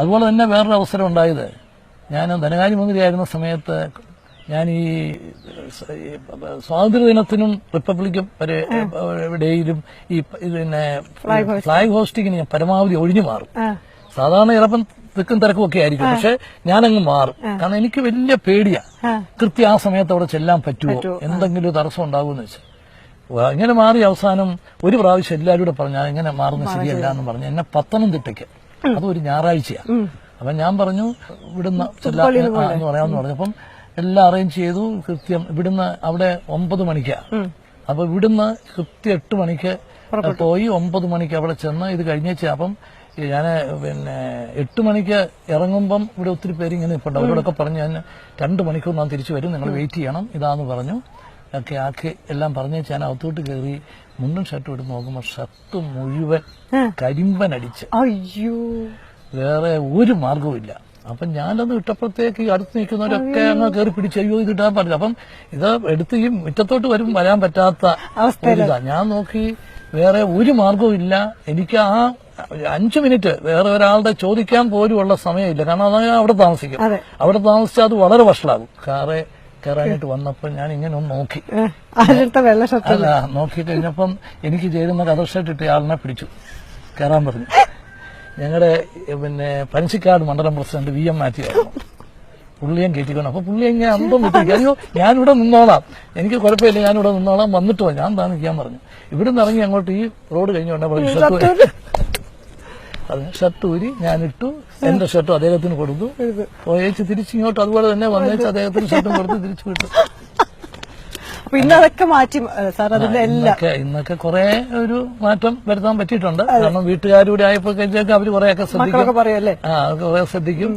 അതുപോലെ തന്നെ വേറൊരു അവസരം ഉണ്ടായത്. ഞാൻ ധനകാര്യമന്ത്രിയായിരുന്ന സമയത്ത് ഞാൻ ഈ സ്വാതന്ത്ര്യ ഈ സ്വാതന്ത്ര്യദിനത്തിനും റിപ്പബ്ലിക്കും ഡേയിലും ഈ പിന്നെ ഫ്ലാഗ് ഹോസ്റ്റിങ്ങിന് ഞാൻ പരമാവധി ഒഴിഞ്ഞു മാറും. സാധാരണ ചിലപ്പം തിക്കും തിരക്കും ഒക്കെ ആയിരിക്കും. പക്ഷെ ഞാനങ്ങ് മാറും. കാരണം എനിക്ക് വലിയ പേടിയാ. കൃത്യ ആ സമയത്ത് അവിടെ ചെല്ലാൻ പറ്റുമോ എന്തെങ്കിലും തടസ്സം ഉണ്ടാകുമെന്ന് വെച്ചാൽ ഇങ്ങനെ മാറി അവസാനം ഒരു പ്രാവശ്യം എല്ലാവരും കൂടെ പറഞ്ഞു "ഞാൻ ഇങ്ങനെ മാറുന്നത് ശരിയല്ല എന്ന് പറഞ്ഞു എന്നെ പത്തനംതിട്ടയ്ക്ക്. അതൊരു ഞായറാഴ്ചയാ. അപ്പൊ ഞാൻ പറഞ്ഞു ഇവിടുന്ന് ചെല്ലാന്ന് എന്ന് പറയാമെന്ന് പറഞ്ഞപ്പം എല്ലാം അറേഞ്ച് ചെയ്തു കൃത്യം ഇവിടുന്ന് അവിടെ ഒമ്പത് മണിക്കാ. അപ്പൊ ഇവിടുന്ന് കൃത്യം എട്ട് മണിക്ക് പോയി ഒമ്പത് മണിക്ക് അവിടെ ചെന്ന് ഇത് കഴിഞ്ഞേച്ച അപ്പം ഞാൻ പിന്നെ എട്ട് മണിക്ക് ഇറങ്ങുമ്പം ഇവിടെ ഒത്തിരി പേര് ഇങ്ങനെ നിൽപ്പുണ്ട് അവരോടൊക്കെ പറഞ്ഞു ഞാൻ രണ്ട് മണിക്കൂർ ഞാൻ തിരിച്ചു വരും നിങ്ങൾ വെയിറ്റ് ചെയ്യണം ഇതാന്ന് പറഞ്ഞു. ഒക്കെ ആക്കി എല്ലാം പറഞ്ഞു ഞാൻ അകത്തോട്ട് കയറി മുണ്ടും ഷർട്ടും എടുത്ത് നോക്കുമ്പോൾ ഷർട്ട് മുഴുവൻ കരിമ്പൻ അടിച്ച് അയ്യോ. വേറെ ഒരു മാർഗവുമില്ല അപ്പം ഞാനത് ഇട്ടപ്പോഴത്തേക്ക് ഈ അടുത്ത് നിൽക്കുന്നവരൊക്കെ അങ്ങ് കയറി പിടിച്ച് അയ്യോ ഇത് ഇടാൻ പറ്റില്ല അപ്പം ഇത് എടുത്ത് ഈ മുറ്റത്തോട്ട് വരും വരാൻ പറ്റാത്ത അവസ്ഥ ഞാൻ നോക്കി വേറെ ഒരു മാർഗവും ഇല്ല. എനിക്ക് ആ അഞ്ചു മിനിറ്റ് വേറെ ഒരാളുടെ ചോദിക്കാൻ പോലും ഉള്ള സമയമില്ല. കാരണം അത് അവിടെ താമസിക്കും. അവിടെ താമസിച്ചാൽ അത് വളരെ വഷളാകും. കാറെ കയറാനായിട്ട് വന്നപ്പോൾ ഞാൻ ഇങ്ങനെ ഒന്ന് നോക്കി. അല്ല? നോക്കി കഴിഞ്ഞപ്പം എനിക്ക് ചേരുന്ന കഥ ഷർട്ട് ഇട്ട ആളിനെ പിടിച്ചു. കയറാൻ പറഞ്ഞു. ഞങ്ങളുടെ പിന്നെ പനച്ചിക്കാട് മണ്ഡലം പ്രസിഡന്റ് വി എം മാത്യു ആയിരുന്നു. പുള്ളിയും കയറ്റിക്കൊണ്ട് അപ്പൊ പുള്ളി ഇങ്ങനെ അന്തം വിട്ടിരിക്കും അയ്യോ ഞാനിവിടെ നിന്നോളാം. എനിക്ക് കുഴപ്പമില്ല ഞാനിവിടെ നിന്നോളാം. വന്നിട്ട് ഞാൻ താമസിക്കാൻ പറഞ്ഞു. പറഞ്ഞു ഇവിടുന്ന് ഇറങ്ങി അങ്ങോട്ട് ഈ റോഡ് കഴിഞ്ഞുകൊണ്ട്. അത് ഷർട്ട് ഊരി ഞാനിട്ടു എന്റെ ഷർട്ടും അദ്ദേഹത്തിന് കൊടുത്തു. പോയേച്ച് തിരിച്ചിങ്ങോട്ട് അതുപോലെ തന്നെ വന്നേച്ച് അദ്ദേഹത്തിന് ഷർട്ടും കൊടുത്ത് തിരിച്ചു വിട്ടു. പിന്നെ അതൊക്കെ മാറ്റി സാർ അതിന്റെ എല്ലാം. ഇന്നൊക്കെ ഇന്നൊക്കെ കുറെ ഒരു മാറ്റം വരുത്താൻ പറ്റിയിട്ടുണ്ട്. കാരണം വീട്ടുകാരൂടെ ആയപ്പോഴത്തേക്ക് അവർ കുറെയൊക്കെ ശ്രദ്ധിക്കും. ആ കുറെ ശ്രദ്ധിക്കും.